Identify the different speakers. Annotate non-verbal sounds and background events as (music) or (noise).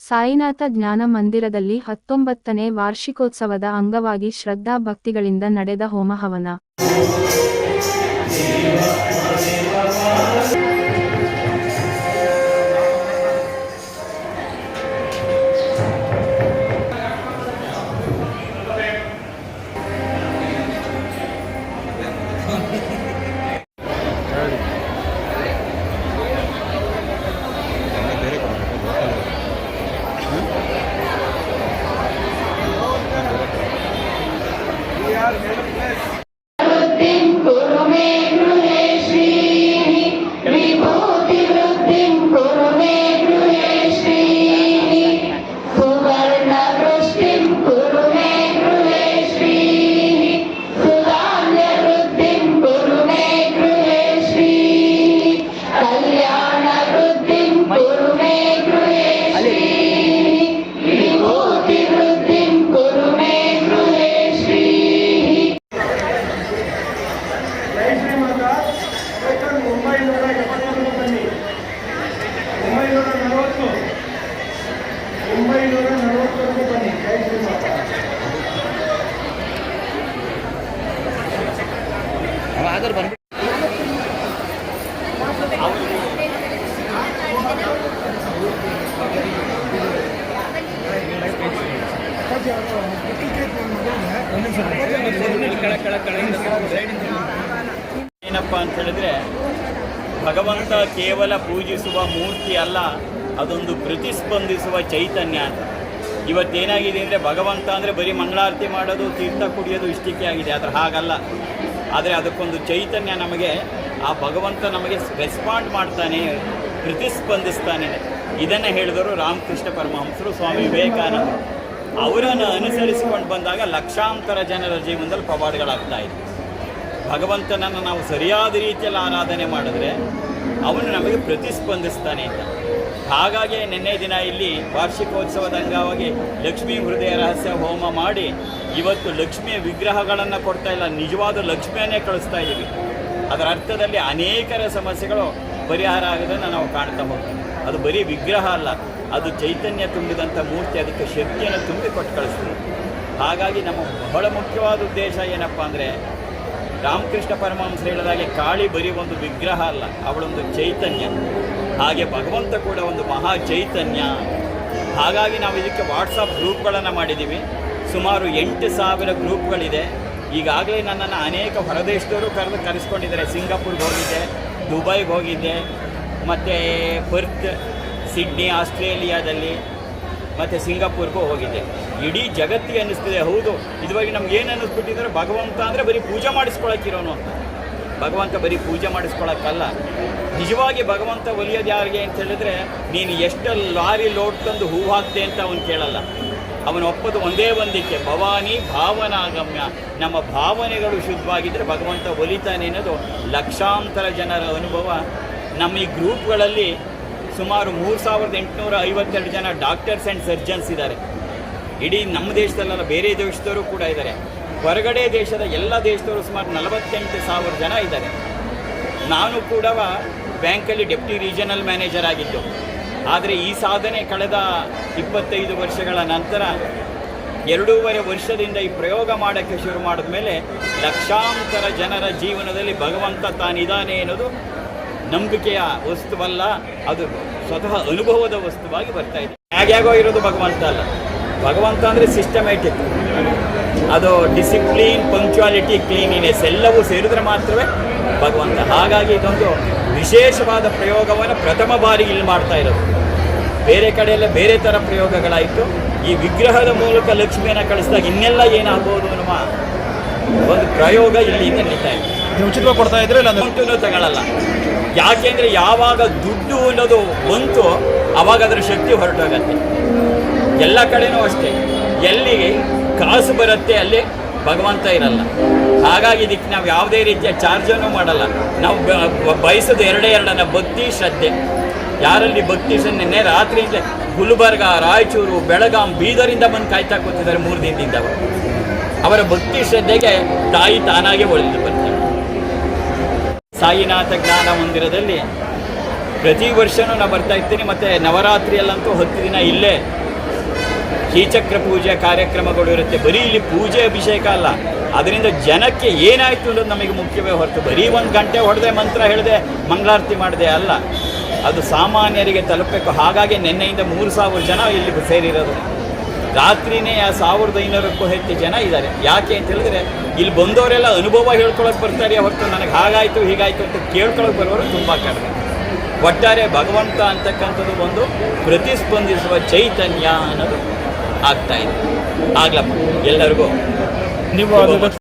Speaker 1: ಸಾಯಿನಾಥ ಜ್ಞಾನ ಮಂದಿರದಲ್ಲಿ ಹತ್ತೊಂಬತ್ತನೇ ವಾರ್ಷಿಕೋತ್ಸವದ ಅಂಗವಾಗಿ ಶ್ರದ್ಧಾ ಭಕ್ತಿಗಳಿಂದ ನಡೆದ ಹೋಮ ಹವನ (laughs)
Speaker 2: ಏನಪ್ಪ ಅಂತ ಹೇಳಿದ್ರೆ, ಭಗವಂತ ಕೇವಲ ಪೂಜಿಸುವ ಮೂರ್ತಿ ಅಲ್ಲ, ಅದೊಂದು ಪ್ರತಿಸ್ಪಂದಿಸುವ ಚೈತನ್ಯ ಅಂತ. ಇವತ್ತೇನಾಗಿದೆ ಅಂದರೆ, ಭಗವಂತ ಅಂದರೆ ಬರೀ ಮಂಗಳಾರತಿ ಮಾಡೋದು, ತೀರ್ಥ ಕುಡಿಯೋದು ಇಷ್ಟಕ್ಕೆ ಆಗಿದೆ, ಆದರೆ ಹಾಗಲ್ಲ. ಆದರೆ ಅದಕ್ಕೊಂದು ಚೈತನ್ಯ ನಮಗೆ, ಆ ಭಗವಂತ ನಮಗೆ ರೆಸ್ಪಾಂಡ್ ಮಾಡ್ತಾನೆ, ಪ್ರತಿಸ್ಪಂದಿಸ್ತಾನೆ. ಇದನ್ನು ಹೇಳಿದರು ರಾಮಕೃಷ್ಣ ಪರಮಹಂಸರು, ಸ್ವಾಮಿ ವಿವೇಕಾನಂದರು. ಅವರನ್ನು ಅನುಸರಿಸಿಕೊಂಡು ಬಂದಾಗ ಲಕ್ಷಾಂತರ ಜನರ ಜೀವನದಲ್ಲಿ ಪವಾಡಗಳಾಗ್ತಾ ಇದೆ. ಭಗವಂತನನ್ನು ನಾವು ಸರಿಯಾದ ರೀತಿಯಲ್ಲಿ ಆರಾಧನೆ ಮಾಡಿದ್ರೆ ಅವನು ನಮಗೆ ಪ್ರತಿಸ್ಪಂದಿಸ್ತಾನೆ ಅಂತ. ಹಾಗಾಗಿ ನಿನ್ನೆ ದಿನ ಇಲ್ಲಿ ವಾರ್ಷಿಕೋತ್ಸವದ ಅಂಗವಾಗಿ ಲಕ್ಷ್ಮೀ ಹೃದಯ ರಹಸ್ಯ ಹೋಮ ಮಾಡಿ ಇವತ್ತು ಲಕ್ಷ್ಮಿಯ ವಿಗ್ರಹಗಳನ್ನು ಕೊಡ್ತಾ ಇಲ್ಲ, ನಿಜವಾದ ಲಕ್ಷ್ಮಿಯನ್ನೇ ಕಳಿಸ್ತಾ ಇದ್ದೀವಿ ಅದರ ಅರ್ಥದಲ್ಲಿ ಅನೇಕರ ಸಮಸ್ಯೆಗಳು ಪರಿಹಾರ ಆಗೋದನ್ನು ನಾವು ಕಾಣ್ತಾ ಹೋಗ್ತೀವಿ ಅದು ಬರೀ ವಿಗ್ರಹ ಅಲ್ಲ, ಅದು ಚೈತನ್ಯ ತುಂಬಿದಂಥ ಮೂರ್ತಿ ಅದಕ್ಕೆ ಶಕ್ತಿಯನ್ನು ತುಂಬಿ ಕೊಟ್ಟು ಕಳಿಸ್ತೀವಿ ಹಾಗಾಗಿ ನಮ್ಮ ಬಹಳ ಮುಖ್ಯವಾದ ಉದ್ದೇಶ ಏನಪ್ಪ ಅಂದರೆ, ರಾಮಕೃಷ್ಣ ಪರಮಹಂಸ ಹೇಳಿದಾಗೆ ಕಾಳಿ ಬರೀ ಒಂದು ವಿಗ್ರಹ ಅಲ್ಲ, ಅವಳೊಂದು ಚೈತನ್ಯ. ಹಾಗೆ ಭಗವಂತ ಕೂಡ ಒಂದು ಮಹಾ ಚೈತನ್ಯ. ಹಾಗಾಗಿ ನಾವು ಇದಕ್ಕೆ ವಾಟ್ಸಪ್ ಗ್ರೂಪ್ಗಳನ್ನು ಮಾಡಿದ್ದೀವಿ ಸುಮಾರು ಎಂಟು ಸಾವಿರ ಗ್ರೂಪ್ಗಳಿದೆ. ಈಗಾಗಲೇ ನನ್ನನ್ನು ಅನೇಕ ಹೊರದೇಶದವರು ಕರೆದು ಕರೆಸ್ಕೊಂಡಿದ್ದಾರೆ. ಸಿಂಗಾಪುರ್ಗೆ ಹೋಗಿದ್ದೆ. ದುಬೈಗೆ ಹೋಗಿದ್ದೆ. ಮತ್ತು ಪರ್ತ್, ಸಿಡ್ನಿ, ಆಸ್ಟ್ರೇಲಿಯಾದಲ್ಲಿ, ಮತ್ತು ಸಿಂಗಾಪುರ್ಗೂ ಹೋಗಿದ್ದೆ. ಇಡೀ ಜಗತ್ತಿಗೆ ಅನ್ನಿಸ್ತಿದೆ. ಹೌದು ಇದುವಾಗಿ ನಮ್ಗೆ ಏನು ಅನ್ನಿಸ್ಬಿಟ್ಟಿದ್ರೆ, ಭಗವಂತ ಅಂದರೆ ಬರೀ ಪೂಜೆ ಮಾಡಿಸ್ಕೊಳಕ್ಕಿರೋನು ಅಂತ ಭಗವಂತ ಬರೀ ಪೂಜೆ ಮಾಡಿಸ್ಕೊಳಕ್ಕಲ್ಲ. ನಿಜವಾಗಿ ಭಗವಂತ ಒಲಿಯೋದು ಯಾರಿಗೆ ಅಂತ ಹೇಳಿದ್ರೆ, ನೀನು ಎಷ್ಟು ಲಾರಿ ಲೋಡ್ ತಂದು ಹೂ ಹಾಕ್ತೆ ಅಂತ ಅವನು ಕೇಳಲ್ಲ. ಅವನು ಒಪ್ಪದು ಒಂದೇ ಒಂದಕ್ಕೆ. ಭವಾನಿ ಭಾವನಾಗಮ್ಯ. ನಮ್ಮ ಭಾವನೆಗಳು ಶುದ್ಧವಾಗಿದ್ದರೆ ಭಗವಂತ ಒಲಿತಾನೆ ಅನ್ನೋದು ಲಕ್ಷಾಂತರ ಜನರ ಅನುಭವ. ನಮ್ಮ ಈ ಗ್ರೂಪ್ಗಳಲ್ಲಿ ಸುಮಾರು ಮೂರು ಸಾವಿರದ ಎಂಟುನೂರ ಐವತ್ತೆರಡು ಜನ ಡಾಕ್ಟರ್ಸ್ ಆ್ಯಂಡ್ ಸರ್ಜನ್ಸ್ ಇದ್ದಾರೆ. ಇಡೀ ನಮ್ಮ ದೇಶದಲ್ಲೆಲ್ಲ ಬೇರೆ ದೇಶದವರು ಕೂಡ ಇದ್ದಾರೆ. ಹೊರಗಡೆ ದೇಶದ ಎಲ್ಲ ದೇಶದವರು ಸುಮಾರು ನಲವತ್ತೆಂಟು ಸಾವಿರ ಜನ ಇದ್ದಾರೆ. ನಾನು ಕೂಡ ಬ್ಯಾಂಕಲ್ಲಿ ಡೆಪ್ಟಿ ರೀಜನಲ್ ಮ್ಯಾನೇಜರ್ ಆಗಿದ್ದು. ಆದರೆ ಈ ಸಾಧನೆ ಕಳೆದ ಇಪ್ಪತ್ತೈದು ವರ್ಷಗಳ ನಂತರ ಎರಡೂವರೆ ವರ್ಷದಿಂದ ಈ ಪ್ರಯೋಗ ಮಾಡೋಕ್ಕೆ ಶುರು ಮಾಡಿದ ಮೇಲೆ ಲಕ್ಷಾಂತರ ಜನರ ಜೀವನದಲ್ಲಿ ಭಗವಂತ ತಾನಿದ್ದಾನೆ ಅನ್ನೋದು ನಂಬಿಕೆಯ ವಸ್ತುವಲ್ಲ, ಅದು ಸ್ವತಃ ಅನುಭವದ ವಸ್ತುವಾಗಿ ಬರ್ತಾ ಇದೆ. ಹೇಗ್ಯಾಗೋ ಇರೋದು ಭಗವಂತ ಅಲ್ಲ. ಭಗವಂತ ಅಂದರೆ ಸಿಸ್ಟಮ್ಯಾಟಿಕ್ ಅದು ಡಿಸಿಪ್ಲೀನ್ ಪಂಕ್ಚುಯಾಲಿಟಿ ಕ್ಲೀನಿನೆಸ್ ಎಲ್ಲವೂ ಸೇರಿದ್ರೆ ಮಾತ್ರವೇ ಭಗವಂತ. ಹಾಗಾಗಿ ಇದೊಂದು ವಿಶೇಷವಾದ ಪ್ರಯೋಗವನ್ನು ಪ್ರಥಮ ಬಾರಿ ಇಲ್ಲಿ ಮಾಡ್ತಾ ಇರೋದು. ಬೇರೆ ಕಡೆಯೆಲ್ಲ ಬೇರೆ ಥರ ಪ್ರಯೋಗಗಳಾಯಿತು. ಈ ವಿಗ್ರಹದ ಮೂಲಕ ಲಕ್ಷ್ಮಿಯನ್ನು ಕಳಿಸಿದಾಗ ಇನ್ನೆಲ್ಲ ಏನಾಗ್ಬೋದು ಅನ್ನುವ ಒಂದು ಪ್ರಯೋಗ ಇಲ್ಲಿ ನಡೀತಾ ಇದೆ.
Speaker 3: ಉಚಿತವಾಗಿ ಕೊಡ್ತಾ ಇದ್ರೆ
Speaker 2: ಅಮೌಂಟನ್ನು ತಗೊಳ್ಳಲ್ಲ ಯಾಕೆಂದರೆ ಯಾವಾಗ ದುಡ್ಡು ಅನ್ನೋದು ಬಂತು ಅವಾಗ ಅದರ ಶಕ್ತಿ ಹೊರಟೋಗತ್ತೆ. ಎಲ್ಲ ಕಡೆನೂ ಅಷ್ಟೇ. ಎಲ್ಲಿ ಕಾಸು ಬರುತ್ತೆ ಅಲ್ಲಿ ಭಗವಂತ ಇರಲ್ಲ. ಹಾಗಾಗಿ ಇದಕ್ಕೆ ನಾವು ಯಾವುದೇ ರೀತಿಯ ಚಾರ್ಜನ್ನು ಮಾಡಲ್ಲ. ನಾವು ಬಯಸೋದು ಎರಡೇ ಎರಡನ್ನ ಭಕ್ತಿ, ಶ್ರದ್ಧೆ. ಯಾರಲ್ಲಿ ಭಕ್ತಿ ಶ್ರದ್ಧೆ ರಾತ್ರಿಯಿಂದ ಗುಲ್ಬರ್ಗ, ರಾಯಚೂರು, ಬೆಳಗಾಂ ಬೀದರಿಂದ ಬಂದು ಕಾಯ್ತಾ ಕೂತಿದ್ದಾರೆ ಮೂರು ದಿನದಿಂದ ಅವರು. ಅವರ ಭಕ್ತಿ, ಶ್ರದ್ಧೆಗೆ ತಾಯಿ ತಾನಾಗೆ ಒಳ್ಳೆದು ಬರ್ತಾರೆ. ಸಾಯಿನಾಥ ಜ್ಞಾನ ಮಂದಿರದಲ್ಲಿ ಪ್ರತಿ ವರ್ಷವೂ ನಾನು ಬರ್ತಾ ಇರ್ತೀನಿ, ಮತ್ತು ನವರಾತ್ರಿಯಲ್ಲಂತೂ ಹತ್ತು ದಿನ ಇಲ್ಲೇ ಶ್ರೀಚಕ್ರ ಪೂಜೆ ಕಾರ್ಯಕ್ರಮಗಳು ಇರುತ್ತೆ ಬರೀ ಇಲ್ಲಿ ಪೂಜೆ ಅಭಿಷೇಕ ಅಲ್ಲ. ಅದರಿಂದ ಜನಕ್ಕೆ ಏನಾಯಿತು ಅನ್ನೋದು ನಮಗೆ ಮುಖ್ಯವೇ ಹೊರತು ಬರೀ ಒಂದು ಗಂಟೆ ಹೊಡೆದೆ ಮಂತ್ರ ಹೇಳಿದೆ, ಮಂಗಳಾರತಿ ಮಾಡಿದೆ ಅಲ್ಲ. ಅದು ಸಾಮಾನ್ಯರಿಗೆ ತಲುಪಬೇಕು. ಹಾಗಾಗಿ ನಿನ್ನೆಯಿಂದ ಮೂರು ಸಾವಿರ ಜನ ಇಲ್ಲಿ ಸೇರಿರೋದು. ರಾತ್ರಿನೇ ಆ ಸಾವಿರದ ಐನೂರಕ್ಕೂ ಹೆಚ್ಚು ಜನ ಇದ್ದಾರೆ. ಯಾಕೆ ಅಂತ ಹೇಳಿದ್ರೆ, ಇಲ್ಲಿ ಬಂದವರೆಲ್ಲ ಅನುಭವ ಹೇಳ್ಕೊಳಕ್ಕೆ ಬರ್ತಾರೆ ಹೊರತು ನನಗೆ ಹಾಗಾಯಿತು, ಹೀಗಾಯಿತು ಅಂತ ಕೇಳ್ಕೊಳಕ್ಕೆ ಬರೋರು ತುಂಬ ಕಡಿಮೆ. ಒಟ್ಟಾರೆ ಭಗವಂತ ಅಂತಕ್ಕಂಥದ್ದು ಒಂದು ಪ್ರತಿಸ್ಪಂದಿಸುವ ಚೈತನ್ಯ ಅನ್ನೋದು. ಆಗ್ತಾ ಇದೆ. ಆಗ್ಲಪ್ಪ ಎಲ್ಲರಿಗೂ
Speaker 3: ನೀವು